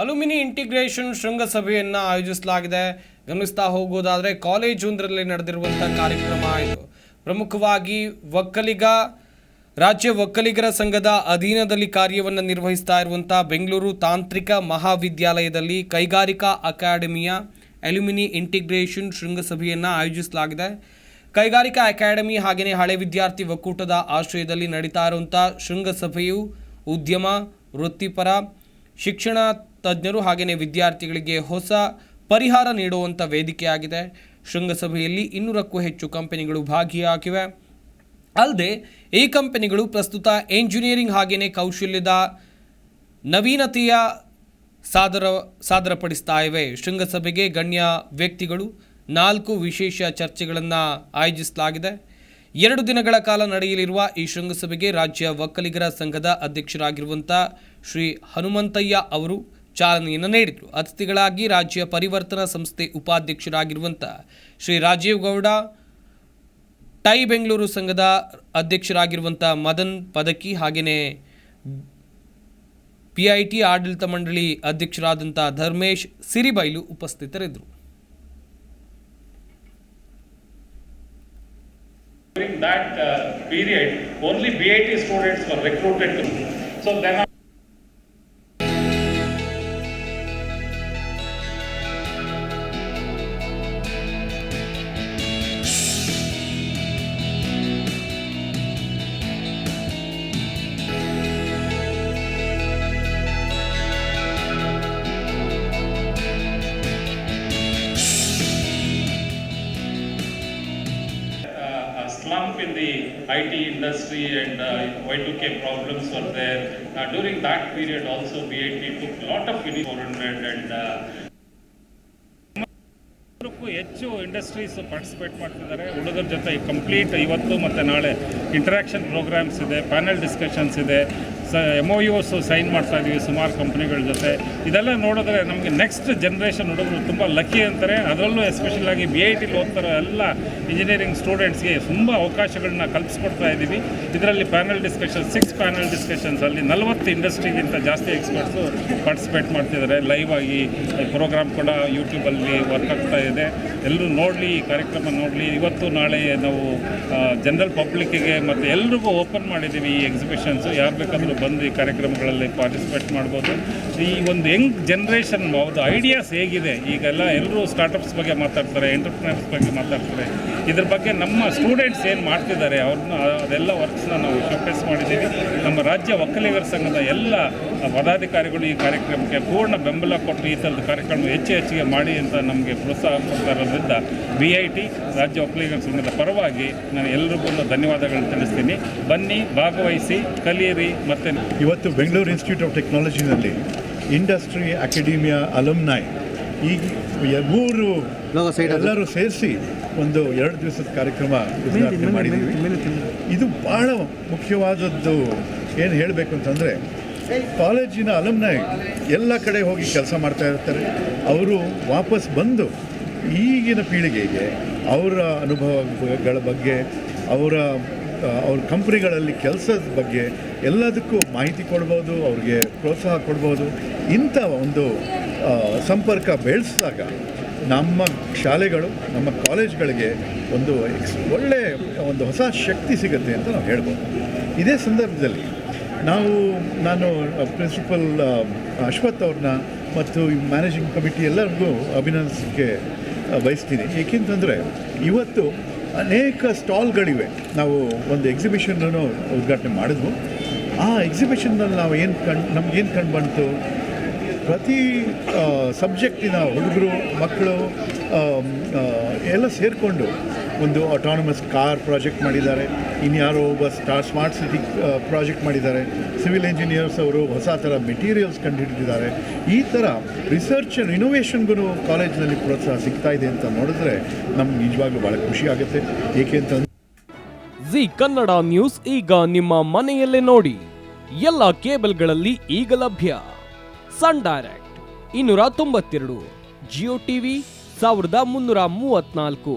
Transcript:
Alumni integration ಶೃಂಗಸಭೆಯನ್ನು ಆಯೋಜಿಸಲಾಗಿದೆ. ಗಮನಿಸ್ತಾ ಹೋಗೋದಾದರೆ ಕಾಲೇಜೊಂದರಲ್ಲಿ ನಡೆದಿರುವಂಥ ಕಾರ್ಯಕ್ರಮ ಇದು. ಪ್ರಮುಖವಾಗಿ ಒಕ್ಕಲಿಗ, ರಾಜ್ಯ ಒಕ್ಕಲಿಗರ ಸಂಘದ ಅಧೀನದಲ್ಲಿ ಕಾರ್ಯವನ್ನು ನಿರ್ವಹಿಸ್ತಾ ಇರುವಂಥ ಬೆಂಗಳೂರು ತಾಂತ್ರಿಕ ಮಹಾವಿದ್ಯಾಲಯದಲ್ಲಿ ಕೈಗಾರಿಕಾ ಅಕಾಡೆಮಿಯ ಅಲ್ಯೂಮಿನಿ ಇಂಟಿಗ್ರೇಷನ್ ಶೃಂಗಸಭೆಯನ್ನು ಆಯೋಜಿಸಲಾಗಿದೆ. ಕೈಗಾರಿಕಾ ಅಕಾಡೆಮಿ ಹಾಗೆಯೇ ಹಳೆ ವಿದ್ಯಾರ್ಥಿ ಒಕ್ಕೂಟದ ಆಶ್ರಯದಲ್ಲಿ ನಡೀತಾ ಇರುವಂಥ ಶೃಂಗಸಭೆಯು ಉದ್ಯಮ, ವೃತ್ತಿಪರ ಶಿಕ್ಷಣ ತಜ್ಞರು ಹಾಗೆಯೇ ವಿದ್ಯಾರ್ಥಿಗಳಿಗೆ ಹೊಸ ಪರಿಹಾರ ನೀಡುವಂಥ ವೇದಿಕೆಯಾಗಿದೆ. ಶೃಂಗಸಭೆಯಲ್ಲಿ ಇನ್ನೂರಕ್ಕೂ ಹೆಚ್ಚು ಕಂಪನಿಗಳು ಭಾಗಿಯಾಗಿವೆ. ಅಲ್ಲದೆ, ಈ ಕಂಪನಿಗಳು ಪ್ರಸ್ತುತ ಎಂಜಿನಿಯರಿಂಗ್ ಹಾಗೆಯೇ ಕೌಶಲ್ಯದ ನವೀನತೆಯ ಸಾದರ, ಸಾದರಪಡಿಸ್ತಾ ಇವೆ. ಶೃಂಗಸಭೆಗೆ ಗಣ್ಯ ವ್ಯಕ್ತಿಗಳು ನಾಲ್ಕು ವಿಶೇಷ ಚರ್ಚೆಗಳನ್ನು ಆಯೋಜಿಸಲಾಗಿದೆ. ಎರಡು ದಿನಗಳ ಕಾಲ ನಡೆಯಲಿರುವ ಈ ಶೃಂಗಸಭೆಗೆ ರಾಜ್ಯ ಒಕ್ಕಲಿಗರ ಸಂಘದ ಅಧ್ಯಕ್ಷರಾಗಿರುವಂಥ ಶ್ರೀ ಹನುಮಂತಯ್ಯ ಅವರು ಚಾಲನೆಯನ್ನು ನೀಡಿದರು. ಅತಿಥಿಗಳಾಗಿ ರಾಜ್ಯ ಪರಿವರ್ತನಾ ಸಂಸ್ಥೆ ಉಪಾಧ್ಯಕ್ಷರಾಗಿರುವಂಥ ಶ್ರೀ ರಾಜೀವ್ ಗೌಡ, ಟೈ ಬೆಂಗಳೂರು ಸಂಘದ ಅಧ್ಯಕ್ಷರಾಗಿರುವಂಥ ಮದನ್ ಪದಕಿ ಹಾಗೆಯೇ ಪಿ ಐ ಟಿ ಆಡಳಿತ ಮಂಡಳಿ ಅಧ್ಯಕ್ಷರಾದಂಥ ಧರ್ಮೇಶ್ ಸಿರಿಬೈಲು ಉಪಸ್ಥಿತರಿದ್ದರು. Slump in the IT industry and uh, Y2K problems were there. During that period also, BIT took a lot of initiative and uh, ಹೆಚ್ಚು ಇಂಡಸ್ಟ್ರೀಸ್ ಪಾರ್ಟಿಸಿಪೇಟ್ ಮಾಡ್ತಿದ್ದಾರೆ. ಹುಡುಗರ ಜೊತೆ ಕಂಪ್ಲೀಟ್ ಇವತ್ತು ಮತ್ತು ನಾಳೆ ಇಂಟ್ರಾಕ್ಷನ್ ಪ್ರೋಗ್ರಾಮ್ಸ್ ಇದೆ ಪ್ಯಾನಲ್ ಡಿಸ್ಕಷನ್ಸ್ ಇದೆ. ಸ ಎಂ ಒ ಯುಸ್ ಸೈನ್ ಮಾಡ್ತಾ ಇದ್ದೀವಿ ಸುಮಾರು ಕಂಪ್ನಿಗಳ ಜೊತೆ. ಇದೆಲ್ಲ ನೋಡಿದ್ರೆ ನಮಗೆ ನೆಕ್ಸ್ಟ್ ಜನ್ರೇಷನ್ ಹುಡುಗರು ತುಂಬ ಲಕ್ಕಿ ಅಂತಾರೆ. ಅದರಲ್ಲೂ ಎಸ್ಪೆಷಲ್ ಆಗಿ ಬಿ ಐ ಟಿಲಿ ಓದ್ತಾರೋ ಎಲ್ಲ ಇಂಜಿನಿಯರಿಂಗ್ ಸ್ಟೂಡೆಂಟ್ಸ್ಗೆ ತುಂಬ ಅವಕಾಶಗಳನ್ನ ಕಲ್ಪಿಸ್ಕೊಡ್ತಾ ಇದ್ದೀವಿ. ಇದರಲ್ಲಿ ಪ್ಯಾನಲ್ ಡಿಸ್ಕಷನ್ ಸಿಕ್ಸ್ ಪ್ಯಾನಲ್ ಡಿಸ್ಕಷನ್ಸಲ್ಲಿ ನಲವತ್ತು ಇಂಡಸ್ಟ್ರಿಗಿಂತ ಜಾಸ್ತಿ ಎಕ್ಸ್ಪರ್ಟ್ಸು ಪಾರ್ಟಿಸಿಪೇಟ್ ಮಾಡ್ತಿದ್ದಾರೆ. ಲೈವ್ ಆಗಿ ಪ್ರೋಗ್ರಾಮ್ ಕೂಡ ಯೂಟ್ಯೂಬಲ್ಲಿ ವರ್ಕ್ ಆಗ್ತಾ ಇದೆ. ಎಲ್ಲರೂ ನೋಡಲಿ, ಈ ಕಾರ್ಯಕ್ರಮ ನೋಡಲಿ. ಇವತ್ತು ನಾಳೆ ನಾವು ಜನರಲ್ ಪಬ್ಲಿಕ್ಕಿಗೆ ಮತ್ತು ಎಲ್ರಿಗೂ ಓಪನ್ ಮಾಡಿದ್ದೀವಿ ಈ ಎಕ್ಸಿಬಿಷನ್ಸು ಯಾರು ಬೇಕಾದರೂ ಬಂದು ಈ ಕಾರ್ಯಕ್ರಮಗಳಲ್ಲಿ ಪಾರ್ಟಿಸಿಪೇಟ್ ಮಾಡ್ಬೋದು. ಈ ಒಂದು ಯಂಗ್ ಜನ್ರೇಷನ್ ಒಂದು ಐಡಿಯಾಸ್ ಹೇಗಿದೆ? ಈಗೆಲ್ಲ ಎಲ್ಲರೂ ಸ್ಟಾರ್ಟಪ್ಸ್ ಬಗ್ಗೆ ಮಾತಾಡ್ತಾರೆ ಎಂಟರ್ಪ್ರಿನರ್ಸ್ ಬಗ್ಗೆ ಮಾತಾಡ್ತಾರೆ. ಇದ್ರ ಬಗ್ಗೆ ನಮ್ಮ ಸ್ಟೂಡೆಂಟ್ಸ್ ಏನು ಮಾಡ್ತಿದ್ದಾರೆ ಅವ್ರನ್ನ ಅದೆಲ್ಲ ವರ್ಕ್ಸ್ನ ನಾವು ಶೋಕೇಸ್ ಮಾಡಿದ್ದೀವಿ. ನಮ್ಮ ರಾಜ್ಯ ಒಕ್ಕಲಿಗರ ಸಂಘದ ಎಲ್ಲ ಪದಾಧಿಕಾರಿಗಳು ಈ ಕಾರ್ಯಕ್ರಮಕ್ಕೆ ಪೂರ್ಣ ಬೆಂಬಲ ಕೊಟ್ಟು ಈ ಥರದ ಕಾರ್ಯಕ್ರಮ ಹೆಚ್ಚು ಹೆಚ್ಚಿಗೆ ಮಾಡಿ ಅಂತ ನಮಗೆ ಪ್ರೋತ್ಸಾಹ ಕೊಡ್ತಾ ಇರೋದ್ರಿಂದ ಬಿ ಐ ಟಿ ರಾಜ್ಯ ಒಕ್ಕಲಿಗರ ಸಂಘದ ಪರವಾಗಿ ನಾನು ಎಲ್ರಿಗೂ ಧನ್ಯವಾದಗಳನ್ನು ತಿಳಿಸ್ತೀನಿ. ಬನ್ನಿ, ಭಾಗವಹಿಸಿ, ಕಲಿಯಿರಿ ಮತ್ತು ಇವತ್ತು ಬೆಂಗಳೂರು ಇನ್ಸ್ಟಿಟ್ಯೂಟ್ ಆಫ್ ಟೆಕ್ನಾಲಜಿನಲ್ಲಿ ಇಂಡಸ್ಟ್ರಿ ಅಕಾಡೆಮಿಯಾ ಅಲಮ್ನಾಯ್ ಈಗ ಯ- ಮೂರು ಎಲ್ಲರೂ ಸೇರಿಸಿ ಒಂದು ಎರಡು ದಿವಸದ ಕಾರ್ಯಕ್ರಮ ಉದ್ಘಾಟನೆ ಮಾಡಿದ್ದೀವಿ. ಇದು ಭಾಳ ಮುಖ್ಯವಾದದ್ದು ಏನು ಹೇಳಬೇಕು ಅಂತಂದರೆ ಕಾಲೇಜಿನ ಅಲಮ್ನಾಯ್ ಎಲ್ಲ ಕಡೆ ಹೋಗಿ ಕೆಲಸ ಮಾಡ್ತಾ ಇರ್ತಾರೆ. ಅವರು ವಾಪಸ್ ಬಂದು ಈಗಿನ ಪೀಳಿಗೆಗೆ ಅವರ ಅನುಭವಗಳ ಬಗ್ಗೆ ಅವರ ಅವ್ರ ಕಂಪ್ನಿಗಳಲ್ಲಿ ಕೆಲಸದ ಬಗ್ಗೆ ಎಲ್ಲದಕ್ಕೂ ಮಾಹಿತಿ ಕೊಡ್ಬೋದು, ಅವ್ರಿಗೆ ಪ್ರೋತ್ಸಾಹ ಕೊಡ್ಬೋದು. ಇಂಥ ಒಂದು ಸಂಪರ್ಕ ಬೆಳೆಸಿದಾಗ ನಮ್ಮ ಶಾಲೆಗಳು, ನಮ್ಮ ಕಾಲೇಜ್ಗಳಿಗೆ ಒಂದು ಎಕ್ಸ್ ಒಳ್ಳೆಯ ಒಂದು ಹೊಸ ಶಕ್ತಿ ಸಿಗುತ್ತೆ ಅಂತ ನಾವು ಹೇಳ್ಬೋದು. ಇದೇ ಸಂದರ್ಭದಲ್ಲಿ ನಾವು, ನಾನು ಪ್ರಿನ್ಸಿಪಲ್ ಅಶ್ವಥ್ ಅವ್ರನ್ನ ಮತ್ತು ಮ್ಯಾನೇಜಿಂಗ್ ಕಮಿಟಿ ಎಲ್ಲರಿಗೂ ಅಭಿನಂದಿಸೋಕ್ಕೆ ಬಯಸ್ತೀನಿ. ಏಕೆಂತಂದರೆ ಇವತ್ತು ಅನೇಕ ಸ್ಟಾಲ್ಗಳಿವೆ. ನಾವು ಒಂದು ಎಕ್ಸಿಬಿಷನ್ನೂ ಉದ್ಘಾಟನೆ ಮಾಡಿದ್ವು. ಆ ಎಕ್ಸಿಬಿಷನ್ನಲ್ಲಿ ನಾವು ಏನು ಕಂಡು ನಮ್ಗೇನು ಕಂಡು ಬಂತು? ಪ್ರತಿ ಸಬ್ಜೆಕ್ಟಿನ ಹುಡುಗರು, ಮಕ್ಕಳು ಎಲ್ಲ ಸೇರಿಕೊಂಡು ಒಂದು ಆಟಾನಮಸ್ ಕಾರ್ ಪ್ರಾಜೆಕ್ಟ್ ಮಾಡಿದ್ದಾರೆ. ಇನ್ಯಾರೋ ಒಬ್ಬ ಸ್ಟಾರ್ ಸ್ಮಾರ್ಟ್ ಸಿಟಿ ಪ್ರಾಜೆಕ್ಟ್ ಮಾಡಿದ್ದಾರೆ. ಸಿವಿಲ್ ಇಂಜಿನಿಯರ್ಸ್ ಅವರು ಹೊಸ ಥರ ಮೆಟೀರಿಯಲ್ಸ್ ಕಂಡುಹಿಡಿದಿದ್ದಾರೆ. ಈ ಥರ ರಿಸರ್ಚ್ ಆ್ಯಂಡ್ ಇನೋವೇಷನ್ಗೂ ಕಾಲೇಜ್ನಲ್ಲಿ ಪ್ರೋತ್ಸಾಹ ಸಿಗ್ತಾ ಇದೆ ಅಂತ ನೋಡಿದ್ರೆ ನಮ್ಗೆ ನಿಜವಾಗ್ಲೂ ಭಾಳ ಖುಷಿ ಆಗುತ್ತೆ. ಏಕೆ ಅಂತ ಜಿ ಕನ್ನಡ ನ್ಯೂಸ್ ಈಗ ನಿಮ್ಮ ಮನೆಯಲ್ಲೇ ನೋಡಿ. ಎಲ್ಲ ಕೇಬಲ್ಗಳಲ್ಲಿ ಈಗ ಲಭ್ಯ. ಸನ್ ಡೈರೆಕ್ಟ್ ಇನ್ನೂರ ತೊಂಬತ್ತೆರಡು. ಜಿಯೋ ಟಿವಿ ಸಾವಿರದ ಮುನ್ನೂರ ಮೂವತ್ನಾಲ್ಕು